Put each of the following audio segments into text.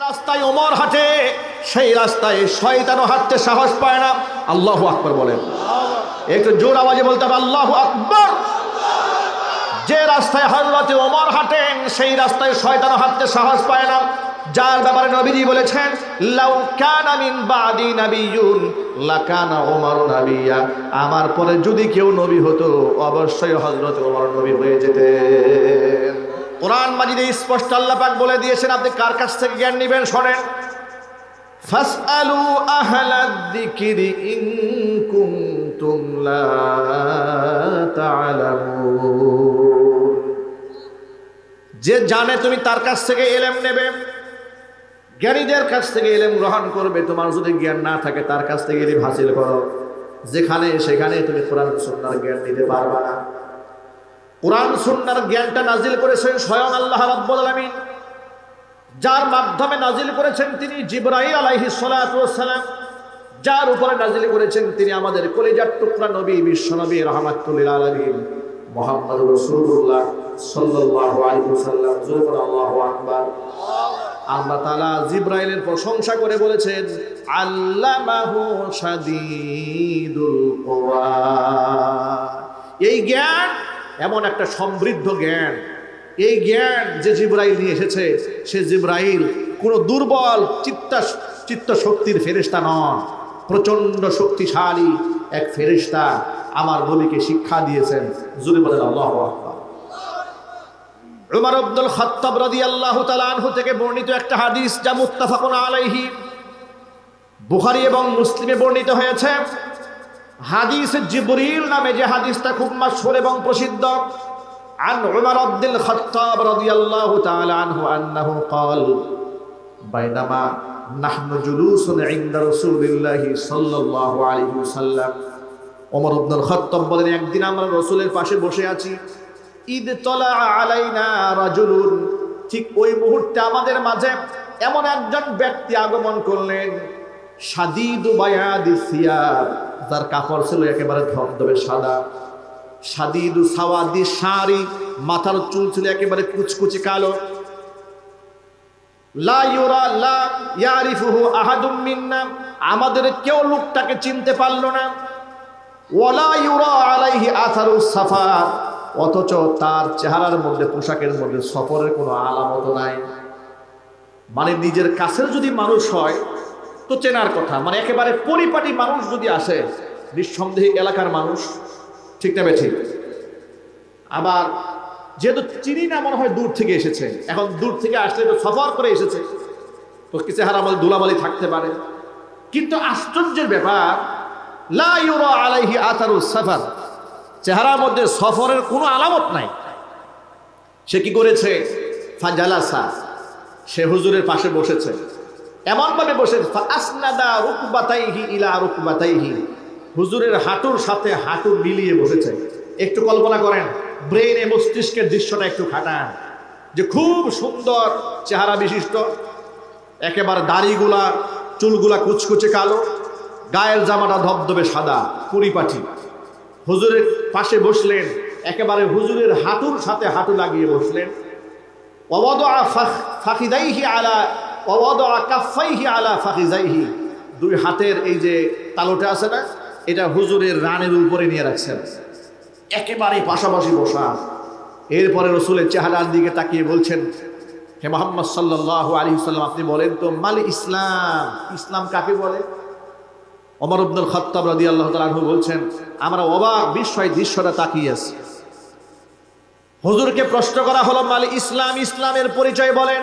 রাস্তায় ওমর হাঁটে, সেই রাস্তায় শয়তানও হাঁটতে সাহস পায় না। আল্লাহ আকবর বলেন। একটু জোর আওয়াজে বলতে হবে, আল্লাহ আকবর। যে রাস্তায় হজরতে ওমর হাঁটেন, সেই রাস্তায় শয়তানও হাঁটতে সাহস পায় না। যার ব্যাপারে নবীজি বলেছেন, লাউ কানা মিন বাদি নাবিয়ুন, লাকানা ওমর নাবিয়া। আমার পরে যদি কেউ নবী হতো, অবশ্যই হযরত ওমর নবী হয়ে যেতেন। কোরআন মাজিদে স্পষ্ট আল্লাহ পাক বলে দিয়েছেন, আপনি কার কাছ থেকে জ্ঞান নেবেন শোনেন? আহলাদ যে জানে তুমি তার কাছ থেকে এলেম নেবে, জ্ঞানীদের কাছ থেকে এলেম গ্রহণ করবে তোমার যদি জ্ঞান না থাকে, তার কাছ থেকে এলিম হাসিল করো। যেখানে সেখানে তুমি কোরআন সুন্নার জ্ঞান নিতে পারবা না। কোরআন সুন্নার জ্ঞানটা নাজিল করেছেন স্বয়ং আল্লাহ রাব্বুল আলামিন। যার মাধ্যমে নাজিল করেছেন তিনি জিব্রাহিম আলাইহি সালাম যার উপরে নাজিল করেছেন তিনি আমাদের কলিজার টুকরা নবী, বিশ্ব নবী, রহমাতুল্লিল আলমিন মোহাম্মদ রসুল্লাহ ওয়াসাল্লাম। জোরে আল্লাহু আকবার। আল্লাহ তাআলা জিব্রাইলের প্রশংসা করে বলেছেন, আল্লামাহু শাদীদুল কুওয়া এই জ্ঞান এমন একটা সমৃদ্ধ জ্ঞান। এই জ্ঞান যে জিব্রাইল নিয়ে এসেছে, সে জিব্রাইল কোনো দুর্বল চিত্তা চিত্ত শক্তির ফেরেস্তা নন। প্রচণ্ড শক্তিশালী এক ফেরেস্তা আমার নবীকে শিক্ষা দিয়েছেন। জুড়ে বলেন, আল্লাহ উমর আব্দুল খাত্তাব রাদিয়াল্লাহু তাআলা আনহু থেকে বর্ণিত একটা হাদিস যা মুত্তাফাকুন আলাইহি। বুখারী এবং মুসলিমে বর্ণিত হয়েছে হাদিস জিবরিল নামে যে হাদিসটা খুব মাশহুর এবং প্রসিদ্ধ عن عمر بن الخطاب رضي الله تعالى عنه أنه قال بينما نحن جلوس عند رسول الله صلى الله عليه وسلم ওমর আব্দুল খাত্তাব বলেন একদিন আমরা রসুলের পাশে বসে আছি ঈদ তলা আলাইনা রাজুলুন ঠিক ওই মুহূর্তে আমাদের মাঝে এমন একজন ব্যক্তি আগমন করলেন সাদিদু বায়াদি সিয়ার যার কাপড় ছিল একেবারে ধবধবে সাদা। সাদিদু সাওয়াদি শাড়ি, মাথার চুল ছিল একেবারে কুচকুচি কালো। আমাদের কেউ লোকটাকে চিনতে পারল না। ওয়ালা ইউরা আলাইহি আথারু সাফার অথচ তার চেহারার মধ্যে, পোশাকের মধ্যে সফরের কোনো আলামত নাই। মানে নিজের কাছের যদি মানুষ হয় তো চেনার কথা। মানে একেবারে পরিপাটি মানুষ যদি আসে, নিঃসন্দেহে এলাকার মানুষ, ঠিক না ঠিক আবার যেহেতু চিনি না মনে হয় দূর থেকে এসেছে, এখন দূর থেকে আসলে তো সফর করে এসেছে, তো চেহারা আমাদের দুলাবালি থাকতে পারে। কিন্তু আশ্চর্যের ব্যাপার, লা ইউরা আলাইহি আতারু সাফার, চেহারার মধ্যে সফরের কোনো আলামত নাই। সে কি করেছে? ফাজালাসা, সে হুজুরের পাশে বসেছে। এমনভাবে বসে আসনাদা রুকবাতাইহি ইলা রুকবাতাইহি। হুজুরের হাঁটুর সাথে হাঁটু মিলিয়ে বসেছে। একটু কল্পনা করেন ব্রেনে মস্তিষ্কের দৃশ্যটা একটু খাটান, যে খুব সুন্দর চেহারা বিশিষ্ট, একেবারে দাড়িগুলা, চুলগুলা কুচকুচে কালো, গায়ের জামাটা ধবধবে সাদা পরিপাটি হুজুরের পাশে বসলেন, একেবারে হুজুরের হাঁটুর সাথে হাঁটু লাগিয়ে বসলেন। অবদা আলা অবদা কাফাইহি আলা ফাঁকিজাইহি দুই হাতের এই যে তালোটা আছে না, এটা হুজুরের রানের উপরে নিয়ে রাখছেন। একেবারে পাশাপাশি বসা। এরপরে রসুলের চেহারার দিকে তাকিয়ে বলছেন, হে মোহাম্মদ সাল্লাহ আলী সাল্লাম আপনি বলেন তো, মাল ইসলাম? ইসলাম কাকে বলে? অমর আব্দুল খত্তাব রাদি আল্লাহ তালু বলছেন, আমরা অবাক বিস্ময় দৃশ্যটা তাকিয়ে আছি। হুজুরকে প্রশ্ন করা হলো, মাল ইসলাম, ইসলামের পরিচয় বলেন।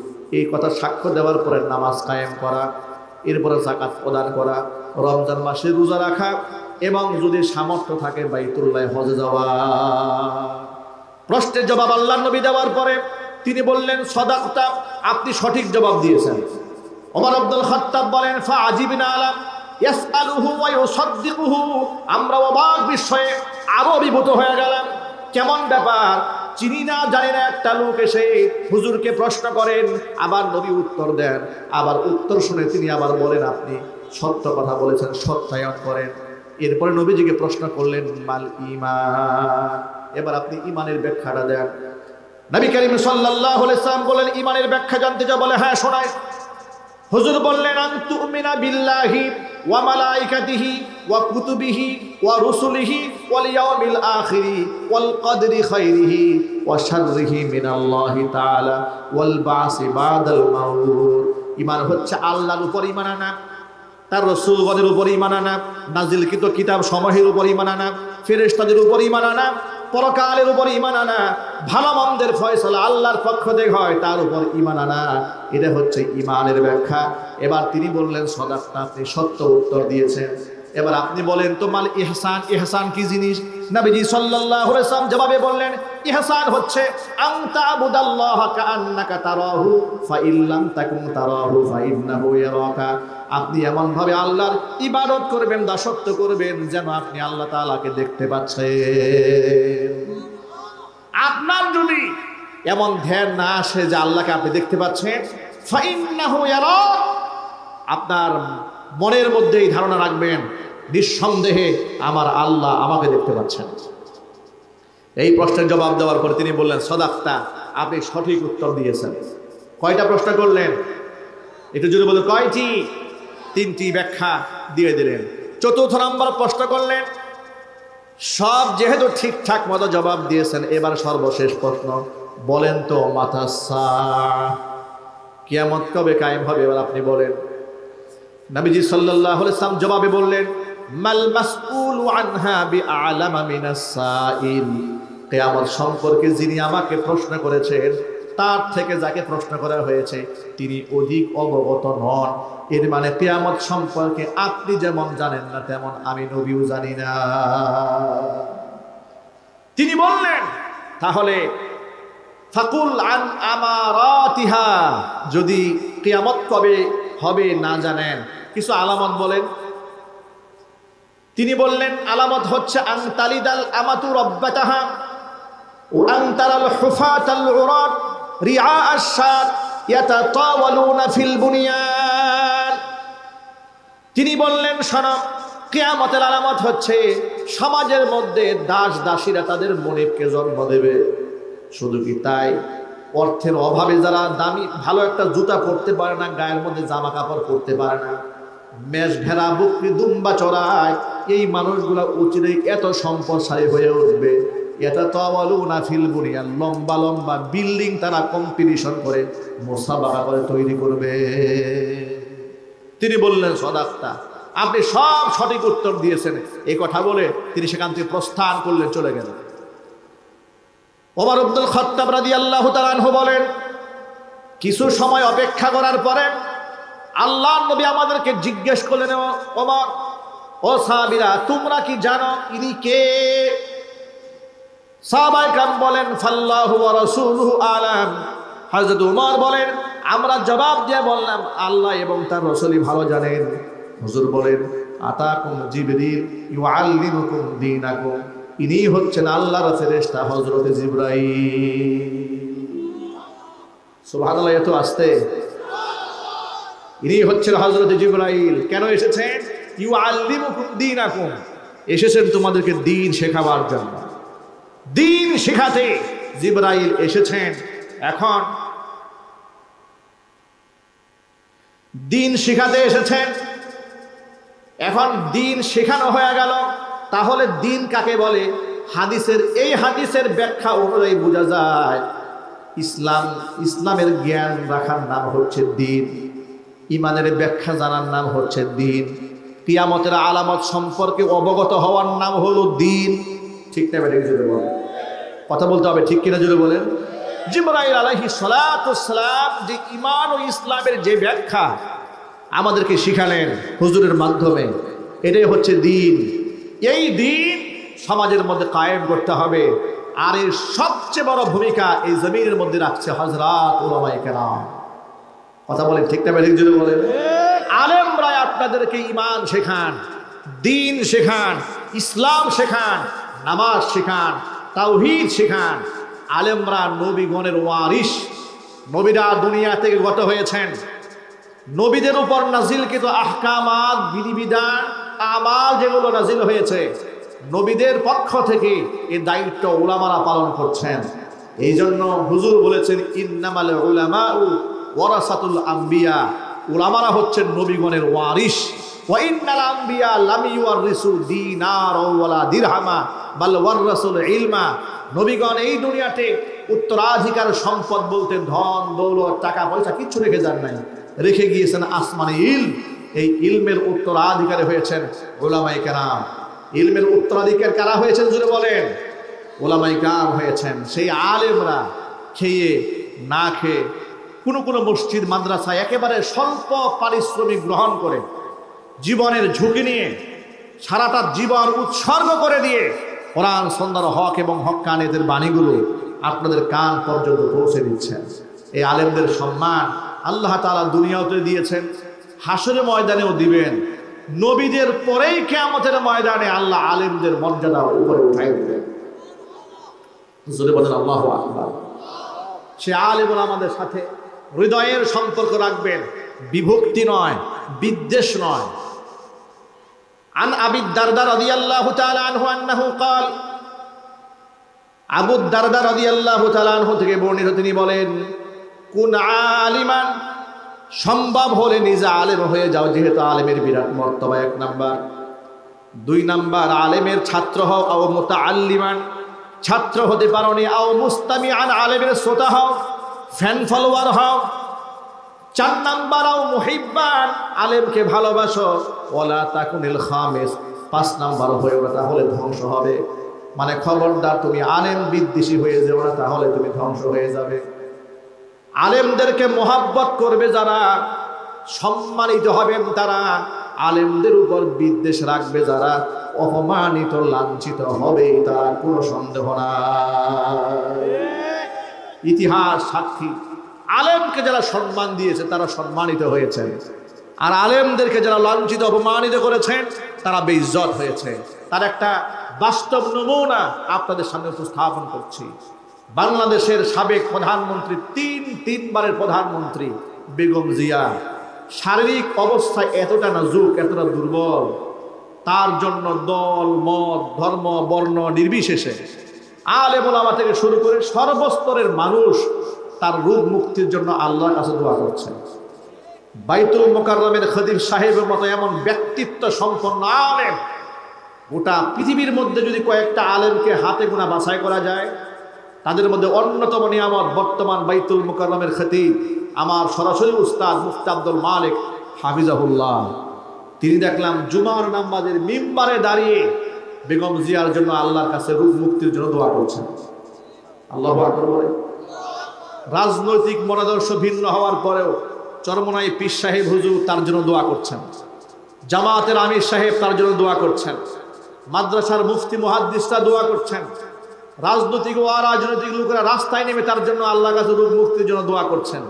এই কথা সাক্ষ্য দেওয়ার পরে নামাজ কায়েম করা, এরপরে জাকাত প্রদান করা, রমজান মাসে রোজা রাখা এবং যদি সামর্থ্য থাকে বাইতুল্লাহ হজে যাওয়া। প্রশ্নের জবাব আল্লাহ নবী দেওয়ার পরে তিনি বললেন, সদাকতা, আপনি সঠিক জবাব দিয়েছেন। ওমর আব্দুল খাত্তাব বলেন ফা আজিবিনা আলাম আমরা অবাক বিস্ময়ে আরও অভিভূত হয়ে গেলাম। কেমন ব্যাপার? চিনি না, জানি না, একটা লোক এসে হুজুরকে প্রশ্ন করেন, আবার নবী উত্তর দেন। আবার উত্তর শুনে তিনি আবার বলেন, আপনি সত্য কথা বলেছেন, সত্যায়ন করেন। এরপরে নবীজিকে প্রশ্ন করলেন, মাল ইমান এবার আপনি ইমানের ব্যাখ্যাটা দেন। নবী করিম আলাইহি সাল্লাম বলেন ইমানের ব্যাখ্যা জানতে যা বলে হ্যাঁ শোনায় হুজুর বললেন, আন তুমিনা বিল্লাহি ওয়া মালাইকাতিহি। ওয়া কুতুবিহি ওয়া রুসুলিহি ওয়াল ইয়াউমিল আখিরি ওয়াল কদরি খাইরিহি ওয়া শাররিহি মিনাল্লাহি তাআলা ওয়াল বাসি হচ্ছে আল্লাহর উপর ঈমান তার রসুলগণের উপর ঈমান আনা, নাজিলকৃত কিতাব সমূহের উপর ঈমান আনা উপর ঈমান আনা, পরকালের উপর ঈমান আনা ভালো মন্দের ফয়সলা আল্লাহর পক্ষ থেকে হয়, তার উপর ঈমান আনা, এটা হচ্ছে ইমানের ব্যাখ্যা। এবার তিনি বললেন সদাপ্তা আপনি সত্য উত্তর দিয়েছেন। এবার আপনি বলেন, তো মাল ইহসান ইহসান কি জিনিস? নবীজি সাল্লাল্লাহু আলাইহি ওয়াসাল্লাম জবাবে বললেন, ইহসান হচ্ছে আন তা'বুদাল্লাহ কাআন্নাকা তারাহু ফা ইল্লাম তাকুন তারাহু ফা ইন্নাহু ইয়ারাকা। আপনি এমন ভাবে আল্লাহর ইবাদত করবেন, দাসত্ব করবেন, যেন আপনি আল্লাহ তাআলাকে দেখতে পাচ্ছেন। আপনার যদি এমন ধ্যান না আসে যে আল্লাহকে আপনি দেখতে পাচ্ছেন ফা ইন্নাহু ইয়ারাক, আপনার মনের মধ্যে এই ধারণা রাখবেন, নিঃসন্দেহে আমার আল্লাহ আমাকে দেখতে পাচ্ছেন। এই প্রশ্নের জবাব দেওয়ার পরে তিনি বললেন, সদাক্তা, আপনি সঠিক উত্তর দিয়েছেন। কয়টা প্রশ্ন করলেন? একটু যদি বলে কয়টি? তিনটি ব্যাখ্যা দিয়ে দিলেন। চতুর্থ নম্বর প্রশ্ন করলেন, সব যেহেতু ঠিকঠাক মতো জবাব দিয়েছেন, এবার সর্বশেষ প্রশ্ন, বলেন তো মাথা সা কিয়ামত কবে কায়েম হবে, এবার আপনি বলেন। নবীজি আলাইহি সাল্লাম জবাবে বললেন, মাল মাসউল আনহা বিআলামা মিনাস সাইল? কিয়ামত সম্পর্কে যিনি আমাকে প্রশ্ন করেছেন, তার থেকে যাকে প্রশ্ন করা হয়েছে, তিনি অধিক অবগত নন। এর মানে কিয়ামত সম্পর্কে আপনি যেমন জানেন না, তেমন আমি নবীও জানি না। তিনি বললেন, তাহলে ফাকুল আন আমারাতিহা, যদি কিয়ামত কবে হবে না জানেন কিছু আলামত বলেন। তিনি বললেন, আলামত হচ্ছে আং তালিদাল আমাতু রব্বাতাহা আং তারাল হুফাতাল উরাত রিআ আশ-শাত ইয়াতাতাওয়ালুনা ফিল বুনিয়ান। তিনি বললেন, শোনো, কিয়ামতের আলামত হচ্ছে, সমাজের মধ্যে দাস দাসীরা তাদের মনিবকে জন্ম দেবে। শুধু কি তাই? অর্থের অভাবে যারা দামি, ভালো একটা জুতা পরতে পারে না, গায়ের মধ্যে জামা কাপড় পরতে পারে না। মেষ ভেড়া, বুকরি, দুম্বা চড়ায়, এই মানুষগুলা উচিরে এত সম্পদশালী হয়ে উঠবে। এটা তওয়ালু না ফিল লম্বা লম্বা বিল্ডিং তারা কম্পিটিশন করে মোসাবাকা করে তৈরি করবে। তিনি বললেন, সদাক্তা, আপনি সব সঠিক উত্তর দিয়েছেন, এই কথা বলে তিনি সেখান থেকে প্রস্থান করলেন, চলে গেলেন। ওমর আব্দুল খত্তাব রাদি আল্লাহ তালানহু বলেন, কিছু সময় অপেক্ষা করার পরে আল্লাহ নবী আমাদেরকে জিজ্ঞেস করলেন ওমর, ও সাহাবিরা, তোমরা কি জানো ইনি কে? সাহাবাই কাম বলেন ফাল্লাহু রাসূলুহু আলাম। হযরত উমর বলেন, আমরা জবাব দিয়ে বললাম, আল্লাহ এবং তার রসুলই ভালো জানেন। হুজুর বলেন, আতাকুম জিবরিল ইউআল্লিমুকুম দীনাকুম। ইনি হচ্ছেন আল্লাহর ফেরেশতা হযরত জিবরাইল। সুবহানাল্লাহ এত আসতে ইনি হচ্ছেন হযরত জিবরাইল। কেন এসেছেন? ইউ আল্লিম দিন দীনাকুম। এসেছেন তোমাদেরকে দিন শেখাবার জন্য। দিন শেখাতে জিবরাইল এসেছেন। এখন দিন শেখাতে এসেছেন। এখন দিন শেখানো হয়ে গেল। তাহলে দিন কাকে বলে? হাদিসের, এই হাদিসের ব্যাখ্যা অনুযায়ী বোঝা যায়, ইসলাম, ইসলামের জ্ঞান রাখার নাম হচ্ছে দিন। ইমানের ব্যাখ্যা জানার নাম হচ্ছে দিন। কিয়ামতের আলামত সম্পর্কে অবগত হওয়ার নাম হলো দিন। ঠিক না বেটা জুড়ে বলেন। কথা বলতে হবে ঠিক কিনা জুড়ে বলেন? জিবরাইল আলাইহি সালাম যে ইমান ও ইসলামের যে ব্যাখ্যা আমাদেরকে শিখালেন হুজুরের মাধ্যমে, এটাই হচ্ছে দিন। এই দিন সমাজের মধ্যে কায়েম করতে হবে। আর এর সবচেয়ে বড় ভূমিকা এই জমিনের মধ্যে রাখছে হজরত ওলামাই কেরাম। কথা বলেন, ঠিক না বেঠিক যদি বলেন। আলেমরা আপনাদেরকে ইমান শেখান, দিন শেখান, ইসলাম শেখান, নামাজ শেখান, তাওহীদ শেখান। আলেমরা নবীগণের ওয়ারিস নবীরা দুনিয়া থেকে গত হয়েছেন। নবীদের উপর নাজিল কিন্তু আহকামাত, বিধিবিধান, আমাল যেগুলো নাজিল হয়েছে, নবীদের পক্ষ থেকে এই দায়িত্ব ওলামারা পালন করছেন। এই জন্য হুজুর বলেছেন, ইন্নামাল উলামা ওয়ারাসাতুল আম্বিয়া, উলামারা হচ্ছেন নবীগণের ওয়ারিস ওয়াইন্নাল আম্বিয়া লাম ইউয়ারিসু দিনার ওয়ালা দিরহামা, বাল ওয়ারাসুল ইলমা। নবীগণ এই দুনিয়াতে উত্তরাধিকার সম্পদ বলতে ধন, দৌলত, টাকা পয়সা কিচ্ছু রেখে যান নাই। রেখে গিয়েছেন আসমানি ইল। এই ইলমের উত্তরাধিকারী হয়েছেন ওলামাই কেরাম। ইলমের উত্তরাধিকার কারা হয়েছেন জুড়ে বলেন? ওলামাই কাম হয়েছেন। সেই আলেমরা খেয়ে, না খেয়ে কোনো কোনো মসজিদ, মাদ্রাসায় একেবারে স্বল্প পারিশ্রমিক গ্রহণ করে, জীবনের ঝুঁকি নিয়ে সারাটা জীবন উৎসর্গ করে দিয়ে কোরআন সন্ধ্যার হক এবং হক কান হকানেদের বাণীগুলো আপনাদের কান পর্যন্ত পৌঁছে দিচ্ছেন এই আলেমদের সম্মান আল্লাহ তালা দুনিয়াতে দিয়েছেন, হাসরের ময়দানেও দিবেন, নবীদের পরেই কেয়ামতের ময়দানে আল্লাহ আলেমদের মর্যাদা উপরে উঠাই দেবেন। আল্লাহ সে আলেমুল আমাদের সাথে হৃদয়ের সম্পর্ক রাখবেন। বিভক্তি নয়, বিদ্বেষ নয়। আন আবিদ দারদা রদি আল্লাহ আল্লাহ আনহু থেকে বর্ণিত তিনি বলেন, কোন আলিমান, সম্ভব হলে নিজে আলেম হয়ে যাও, যেহেতু আলেমের বিরাট মর্তবা এক নাম্বার। দুই নাম্বার, আলেমের ছাত্র হও, আও মোতা আল্লিমান ছাত্র হতে পারো নি, আও মুস্তামি আন আলেমের শ্রোতা হও। ফ্যান ফলোয়ার হও। চার নাম্বার আও মুহিব্বান, আলেমকে ভালোবাসো। ওলা তাকুনিল খামেস। পাঁচ নাম্বার হয়ে ওরা তাহলে ধ্বংস হবে। মানে খবরদার তুমি আলেম বিদ্বেষী হয়ে যেও না, তাহলে তুমি ধ্বংস হয়ে যাবে। আলেমদেরকে মোহাব্বত করবে যারা, সম্মানিত হবেন তারা। আলেমদের উপর বিদ্বেষ রাখবে যারা, অপমানিত লাঞ্ছিত হবে তার, কোনো সন্দেহ নাই। ইতিহাস, সাক্ষী। আলেমকে যারা সম্মান দিয়েছে, তারা সম্মানিত হয়েছে আর আলেমদেরকে যারা লাঞ্ছিত, অপমানিত করেছেন, তারা বেইজ্জত হয়েছে। তার একটা বাস্তব নমুনা আপনাদের সামনে উপস্থাপন করছি। বাংলাদেশের সাবেক প্রধানমন্ত্রী, তিন, তিনবারের প্রধানমন্ত্রী বেগম জিয়া। শারীরিক অবস্থা এতটা নাজুক, এতটা দুর্বল। তার জন্য দল, মত, ধর্ম, বর্ণ নির্বিশেষে আলেমা থেকে শুরু করে সর্বস্তরের মানুষ তার রূপ মুক্তির জন্য আল্লাহর কাছে দোয়া করছেন বাইতুল মোকাররমের খদিব সাহেবের মতো এমন ব্যক্তিত্ব সম্পন্ন আলেম, গোটা পৃথিবীর মধ্যে যদি কয়েকটা আলেমকে হাতে গোনা বাছাই করা যায়, তাদের মধ্যে অন্যতম নিয়ামত বর্তমান বাইতুল মোকাররমের খতিব আমার সরাসরি উস্তাদ মুফতি আব্দুল মালিক হাফিজাহুল্লাহ। তিনি দেখলাম জুমার নাম্বাজের মিম্বারে দাঁড়িয়ে বেগম জিয়ার জন্য আল্লাহর কাছে রূপ মুক্তির জন্য দোয়া করছেন। আল্লাহ বলে রাজনৈতিক মনাদর্শ ভিন্ন হওয়ার পরেও চরমনাই পীর সাহেব হুজুর তার জন্য দোয়া করছেন। জামাতের আমির সাহেব তার জন্য দোয়া করছেন। মাদ্রাসার মুফতি মুহাদ্দিসরা দোয়া করছেন। রাজনৈতিক ও রাজনৈতিক লোকেরা রাস্তায় নেমে তার জন্য আল্লাহ কাছে রূপ মুক্তির জন্য দোয়া করছেন।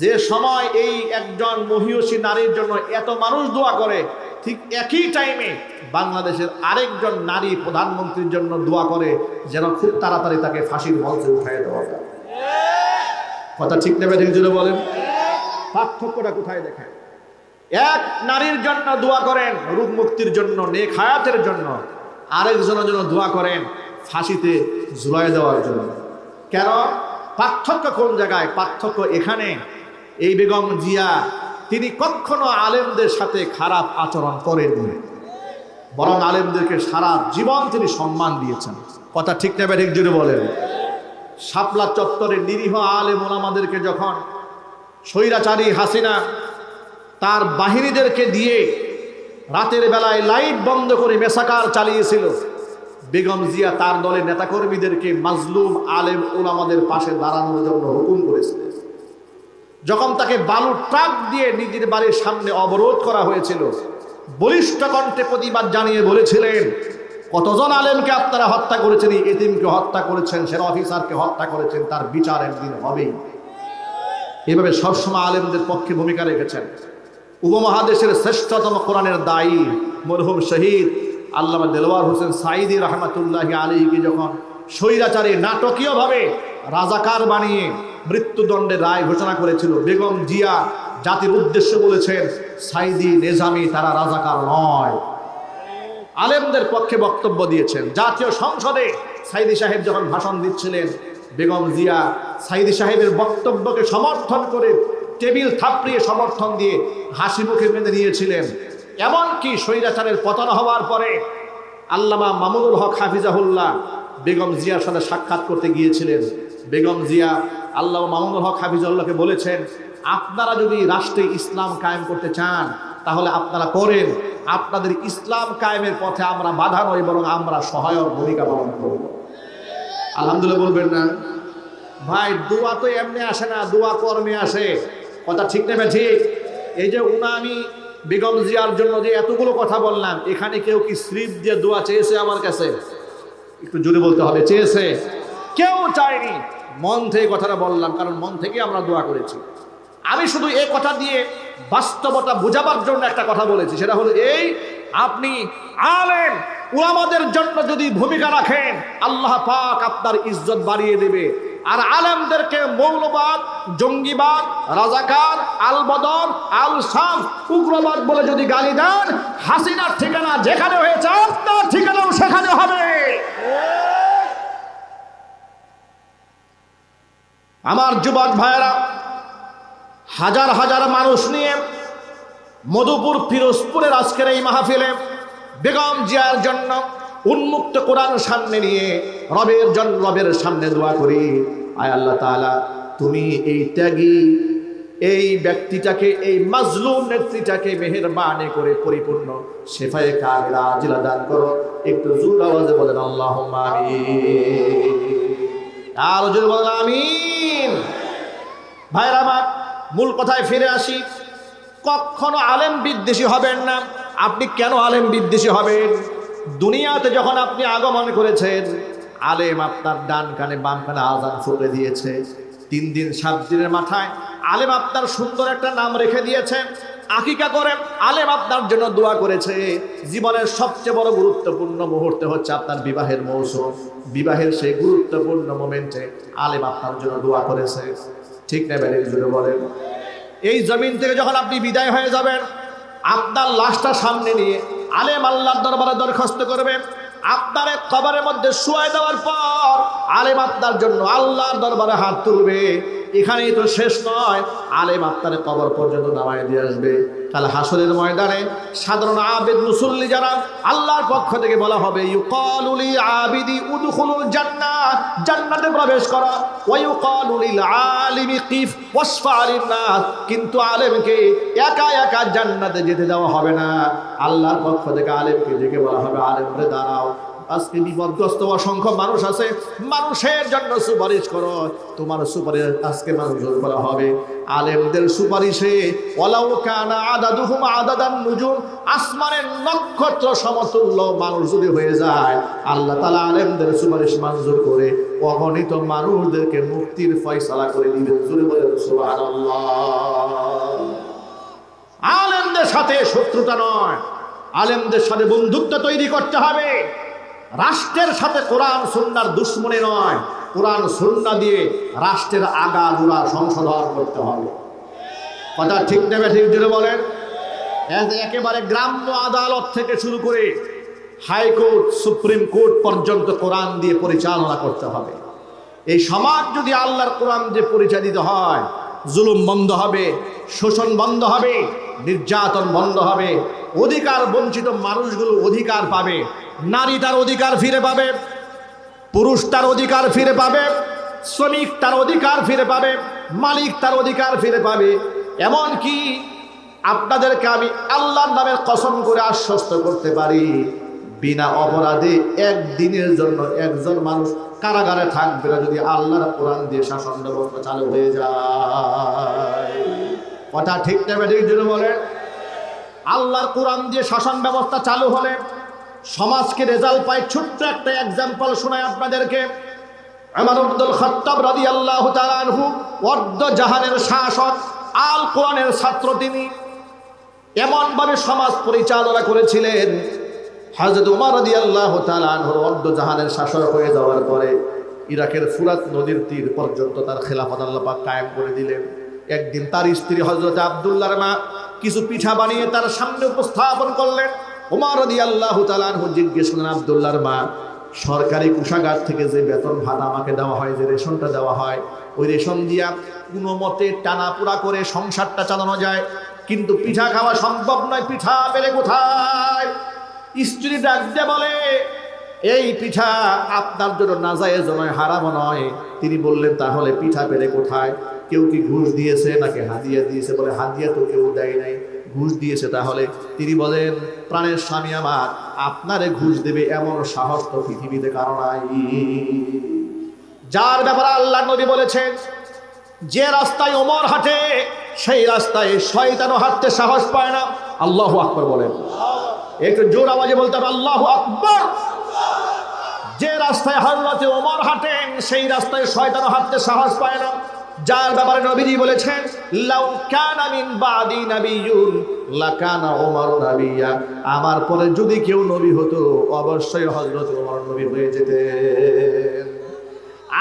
যে সময় এই একজন মহিষী নারীর জন্য এত মানুষ দোয়া করে ঠিক একই টাইমে বাংলাদেশের আরেকজন নারী প্রধানমন্ত্রীর জন্য দোয়া করে যেন খুব তাড়াতাড়ি তাকে ফাঁসির মঞ্চে উঠাই দেওয়া যায়। কথা ঠিক নেবে ঠিক বলেন? পার্থক্যটা কোথায় দেখায় এক নারীর জন্য দোয়া করেন, রূপ মুক্তির জন্য, নেক হায়াতের জন্য। আরেকজনের জন্য দোয়া করেন, ফাঁসিতে ঝুলাই দেওয়ার জন্য। কেন? পার্থক্য কোন জায়গায়? পার্থক্য এখানে। এই বেগম জিয়া তিনি কখনো আলেমদের সাথে খারাপ আচরণ করেননি বরং আলেমদেরকে সারা জীবন তিনি সম্মান দিয়েছেন। কথা ঠিক নেবে ঠিক জুড়ে বলেন। শাপলা চত্বরে নিরীহ আলেম ওলামাদেরকে যখন স্বৈরাচারী হাসিনা তার বাহিনীদেরকে দিয়ে রাতের বেলায় লাইট বন্ধ করে মেসাকার চালিয়েছিল, বেগম জিয়া তার দলের নেতাকর্মীদেরকে মাজলুম আলেম ওলামাদের পাশে দাঁড়ানোর জন্য হুকুম করেছিলেন। যখন তাকে বালু ট্রাক দিয়ে নিজের বাড়ির সামনে অবরোধ করা হয়েছিল, বলিষ্ঠ কণ্ঠে প্রতিবাদ জানিয়ে বলেছিলেন, কতজন আলেমকে আপনারা হত্যা করেছেন এতিমকে হত্যা করেছেন সেরা অফিসারকে হত্যা করেছেন, তার বিচার একদিন হবেই। এভাবে সবসময় আলেমদের পক্ষে ভূমিকা রেখেছেন। উপমহাদেশের শ্রেষ্ঠতম কোরআনের দায়ী মরহুম শহীদ আল্লামা দেলওয়ার হোসেন সাইদি রহমাতুল্লাহ আলীকে যখন স্বৈরাচারী নাটকীয়ভাবে রাজাকার বানিয়ে মৃত্যুদণ্ডের রায় ঘোষণা করেছিল বেগম জিয়া। জাতির উদ্দেশ্য বলেছেন, সাইদি নেজামি তারা রাজাকার নয়। আলেমদের পক্ষে বক্তব্য দিয়েছেন। জাতীয় সংসদে সাইদি সাহেব যখন ভাষণ দিচ্ছিলেন, বেগম জিয়া সাইদি সাহেবের বক্তব্যকে সমর্থন করে টেবিল থাপড়িয়ে সমর্থন দিয়ে হাসি মুখে মেনে নিয়েছিলেন। এমনকি স্বৈরাচারের পতন হওয়ার পরে আল্লামা মামুনুল হক হাফিজাহুল্লাহ বেগম জিয়ার সাথে সাক্ষাৎ করতে গিয়েছিলেন। বেগম জিয়া আল্লাহ মামুনুল হক হাফিজাল্লাহকে বলেছেন, আপনারা যদি রাষ্ট্রে ইসলাম কায়েম করতে চান, তাহলে আপনারা করেন। আপনাদের ইসলাম কায়েমের পথে আমরা বাধা নই, বরং আমরা সহায়ক ভূমিকা পালন করব। আলহামদুলিল্লাহ বলবেন না। ভাই, দোয়া তো এমনি আসে না, দোয়া কর্মে আসে। কথা ঠিক নেবে ঠিক। এই যে উনা আমি বেগম জিয়ার জন্য যে এতগুলো কথা বললাম, এখানে কেউ কি স্লিপ দিয়ে দোয়া চেয়েছে আমার কাছে? একটু জোরে বলতে হবে, চেয়েছে? কেউ চায়নি। মন থেকে কথাটা বললাম, কারণ মন থেকে আমরা দোয়া করেছি। আমি শুধু এই কথা দিয়ে বাস্তবতা বোঝাবার জন্য একটা কথা বলেছি, সেটা হলো এই, আপনি আলেম, উলামাদের জন্য যদি ভূমিকা রাখেন, আল্লাহ পাক আপনার ইজ্জত বাড়িয়ে দেবে। আর আলেমদেরকে মৌলবাদ, জঙ্গিবাদ, রাজাকার আল বদর আল সাফ উগ্রবাদ বলে যদি গালি দেন, হাসিনার ঠিকানা যেখানে হয়েছে, আপনার ঠিকানাও সেখানে হবে। আমার যুবক ভাইয়েরা, হাজার হাজার মানুষ নিয়ে মধুপুর, ফিরোজপুরের আজকের এই মাহফিলে বেগম জিয়ার জন্য উন্মুক্ত কোরআন সামনে নিয়ে রবের জন্য রবের সামনে দোয়া করি। আয় আল্লাহ তাআলা, তুমি এই ত্যাগী, এই ব্যক্তিটাকে, এই মাজলুম নেত্রীটাকে মেহেরবানি করে পরিপূর্ণ শেফায়ে কামিলা আজিলা দান করো। একটু জোর আওয়াজে বলেন আল্লাহ আর জোরে বলেন, আমিন। ভাইরা আমার, মূল কথায় ফিরে আসি। কখনো আলেম বিদ্বেষী হবেন না। আপনি কেন আলেম বিদ্বেষী হবেন? দুনিয়াতে যখন আপনি আগমন করেছেন, আলেম আপনার ডান কানে, বাম কানে আজান ফুটে দিয়েছে। তিন দিন, সাত দিনের মাথায় আলেম আপনার সুন্দর একটা নাম রেখে দিয়েছেন আকিকা করে, আলেম আপনার জন্য দোয়া করেছে। জীবনের সবচেয়ে বড় গুরুত্বপূর্ণ মুহূর্তে হচ্ছে আপনার বিবাহের মৌসুম। বিবাহের সেই গুরুত্বপূর্ণ মোমেন্টে আলেম আপনার জন্য দোয়া করেছে। ঠিক নেবেন এই জন্য বলেন। এই জমিন থেকে যখন আপনি বিদায় হয়ে যাবেন, আপনার লাশটা সামনে নিয়ে আলেম আল্লাহর দরবারে দরখাস্ত করবেন। আপনার এক কবরের মধ্যে শুয়াই দেওয়ার পর আলেম আপনার জন্য আল্লাহর দরবারে হাত তুলবে। এখানেই তো শেষ নয়। আলেম আপনার কবর পর্যন্ত নামায় দিয়ে আসবে। তাহলে হাসরের ময়দানে সাধারণ আবেদ মুসল্লি যারা আল্লাহর পক্ষ থেকে বলা হবে ইউকালুলি আবিদি উদখুলুল জান্নাত জান্নাতে প্রবেশ করা। ওয়া ইউকালুলিল আলিমি কিফ ওয়াসফা লিন-নাস কিন্তু আলেমকে একা একা জান্নাতে যেতে দেওয়া হবে না। আল্লাহর পক্ষ থেকে আলেমকে ডেকে বলা হবে আলেম রে দাঁড়াও আজকে বিপদগ্রস্ত অসংখ্য মানুষ আছে। মানুষের জন্য সুপারিশ করো। তোমার সুপারিশ আজকে মানুষের করা হবে। আলেমদের সুপারিশে ওলাউ কানা আদাদুহুম আদাদান নুজুম, আসমানের নক্ষত্র সমতুল্য মানুষ যদি হয়ে যায়, আল্লাহ তালা আলেমদের সুপারিশ মঞ্জুর করে অগণিত মানুষদেরকে মুক্তির ফয়সালা করে দিবেন। জুড়ে আলেমদের সাথে শত্রুতা নয়। আলেমদের সাথে বন্ধুত্ব তৈরি করতে হবে। রাষ্ট্রের সাথে কোরআন সুন্নার দুশ্মনে নয়। কোরআন সুন্না দিয়ে রাষ্ট্রের আগা গোড়া সংশোধন করতে হবে। কথা ঠিক নেবে ঠিক জুড়ে বলেন? একেবারে গ্রাম্য আদালত থেকে শুরু করে হাইকোর্ট, সুপ্রিম কোর্ট পর্যন্ত কোরআন দিয়ে পরিচালনা করতে হবে। এই সমাজ যদি আল্লাহর কোরআন দিয়ে পরিচালিত হয়, জুলুম বন্ধ হবে, শোষণ বন্ধ হবে নির্যাতন বন্ধ হবে। অধিকার বঞ্চিত মানুষগুলো অধিকার পাবে। নারী তার অধিকার ফিরে পাবে। পুরুষ তার অধিকার ফিরে পাবে। শ্রমিক তার অধিকার ফিরে পাবে। মালিক তার অধিকার ফিরে পাবে। এমন কি আপনাদেরকে আমি আল্লাহর নামের কসম করে আশ্বস্ত করতে পারি, বিনা অপরাধে একদিনের জন্য একজন মানুষ কারাগারে থাকবে না যদি আল্লাহর কোরআন দিয়ে শাসন ব্যবস্থা চালু হয়ে যায়। কথা ঠিক নেবে ঠিক জন্য বলেন আল্লাহর কোরআন দিয়ে শাসন ব্যবস্থা চালু হলে, সমাজকে রেজাল্ট পায় ছোট্ট একটা এক্সাম্পল শোনায় আপনাদেরকে। আমার আব্দুল খত্তাব রাদি আল্লাহ অর্ধ জাহানের শাসক, আল কোরআনের ছাত্র তিনি। এমনভাবে সমাজ পরিচালনা করেছিলেন। হাজরত উমার রদি আল্লাহ তালানহর অর্ধ জাহানের শাসক হয়ে যাওয়ার পরে, ইরাকের ফুরাত নদীর তীর পর্যন্ত তার খেলাফত আল্লাহ পাক কায়েম করে দিলেন। একদিন তার স্ত্রী হজরত আবদুল্লাহর মা কিছু পিঠা বানিয়ে তার সামনে উপস্থাপন করলেন। উমার রদি আল্লাহ তালানহ জিজ্ঞেস করলেন, আবদুল্লাহর মা, সরকারি কোষাগার থেকে যে বেতন ভাতা আমাকে দেওয়া হয়, যে রেশনটা দেওয়া হয়, ওই রেশন দিয়া কোনো মতে টানা পুরা করে সংসারটা চালানো যায়। কিন্তু পিঠা খাওয়া সম্ভব নয়, পিঠা পেলে কোথায়? স্ত্রী ডাক দিয়ে বলে এই পিঠা আপনার জন্য নাজায়েজ নয় হারামও নয়। তিনি বললেন, তাহলে পিঠা পেলে কোথায়? কেউ কি ঘুষ দিয়েছে নাকি হাদিয়া দিয়েছে? বলে, হাদিয়া তো কেউ দেয় নাই, ঘুষ দিয়েছে তাহলে? তিনি বলেন, প্রাণের স্বামী আমার, আপনারে ঘুষ দেবে এমন সাহস তো পৃথিবীতে কারণ যার ব্যাপারে আল্লাহ নবী বলেছেন, যে রাস্তায় ওমর হাঁটে, সেই রাস্তায় শয়তানও হাঁটতে সাহস পায় না। আল্লাহ আকবর বলেন। একটু জোর আওয়াজে বলতে হবে, আল্লাহ আকবর! যে রাস্তায় হজরতে ওমর হাঁটেন, সেই রাস্তায় শয়তানও হাঁটতে সাহস পায় না। যার ব্যাপারে নবীজি বলেছেন, লাউ কানা মিন বাদি নাবিয়ুন, লাকানা ওমর নাবিয়া। আমার পরে যদি কেউ নবী হতো, অবশ্যই হযরত ওমর নবী হয়ে যেতেন।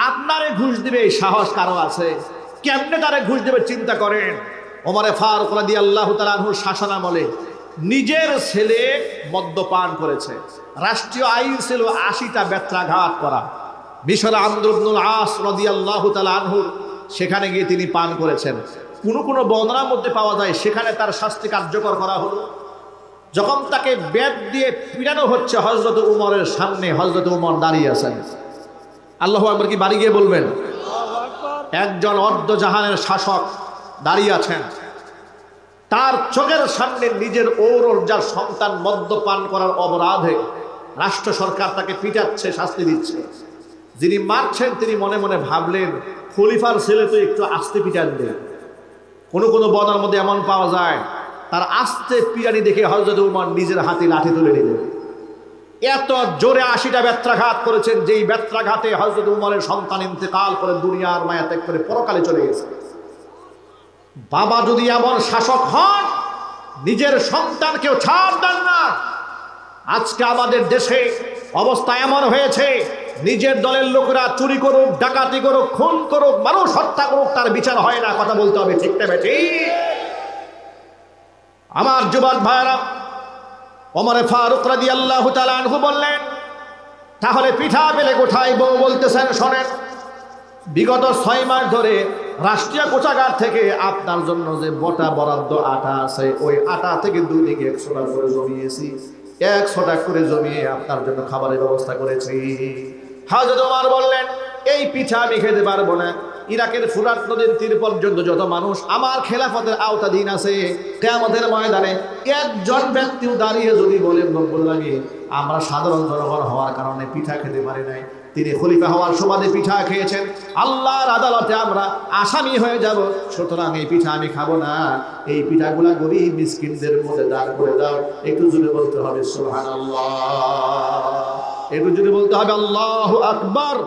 আপনারে ঘুষ দিবে সাহস কারও আছে? কেমনে তারে ঘুষ দেবে, চিন্তা করেন। ওমরে ফারুক রাদি আল্লাহ তালাহুর শাসনামলে নিজের ছেলে মদ্যপান করেছে। রাষ্ট্রীয় আইন ছিল আশিটা বেত্রাঘাত করা। মিশর আমদুল আস রদি আল্লাহ সেখানে গিয়ে তিনি পান করেছেন। কোনো কোনো বর্ণনার মধ্যে পাওয়া যায় সেখানে তার শাস্তি কার্যকর করা হলো। যখন তাকে বেদ দিয়ে পিড়ানো হচ্ছে হজরত উমরের সামনে হজরত উমর দাঁড়িয়ে আছেন। আল্লাহ একবার কি বাড়ি গিয়ে বলবেন? একজন অর্ধ জাহানের শাসক দাঁড়িয়ে আছেন। তার চোখের সামনে নিজের ঔরজার সন্তান মদ্যপান করার অপরাধে রাষ্ট্র সরকার তাকে পিটাচ্ছে, শাস্তি দিচ্ছে। যিনি মারছেন, তিনি মনে মনে ভাবলেন, খলিফার ছেলে তো একটু আস্তে পিটান দেয় কোনো কোনো বনার মধ্যে এমন পাওয়া যায়, তার আস্তে পিটানি দেখে হজরত উমর নিজের হাতে লাঠি তুলে নিলেন। এত জোরে আশিটা ব্যত্রাঘাত করেছেন, যেই ব্যত্রাঘাতে হজরত উমরের সন্তান ইন্তেকাল করে দুনিয়ার মায়া ত্যাগ করে পরকালে চলে গেছে। বাবা যদি এমন শাসক হন, নিজের সন্তানকেও ছাড় দেন না। আজকে আমাদের দেশে অবস্থা এমন হয়েছে, নিজের দলের লোকরা চুরি করুক, ডাকাতি করুক, খুন করুক, মানুষ হত্যা করুক, তার বিচার হয় না, কথা বলতে হবে, ঠিক না আমার যুবক ভাইরা ওমরে ফারুক রাজি আল্লাহ বললেন, তাহলে পিঠা পেলে কোথায় বউ বলতেছেন শোনেন। বিগত ছয় মাস ধরে রাষ্ট্রীয় কোষাগার থেকে আপনার জন্য যে বটা বরাদ্দ আটা আছে, ওই আটা থেকে দুই দিকে একশো টাকা করে জমিয়েছি। একশো টাকা করে জমিয়ে আপনার জন্য খাবারের ব্যবস্থা করেছি। হাজর তোমার বললেন, এই পিঠা আমি খেতে পারব না। ইরাকের ফুরাত নদীর তীর পর্যন্ত যত মানুষ, আমার খেলাফতের আওতাধীন আছে। কেয়ামতের ময়দানে একজন ব্যক্তিও দাঁড়িয়ে যদি বলেন লাগে, আমরা সাধারণ জনগণ হওয়ার কারণে পিঠা খেতে পারি নাই। তিনি খলিফা হওয়ার সুবাদে পিঠা খেয়েছেন। আল্লাহর আদালতে আমরা আসামি হয়ে যাব। সুতরাং এই পিঠা আমি খাব না। এই পিঠাগুলা গরিব মিসকিনদের মধ্যে দাঁড় করে দাও। একটু জুড়ে বলতে হবে সোহান আল্লাহ একটু জুড়ে বলতে হবে, আল্লাহ আকবর।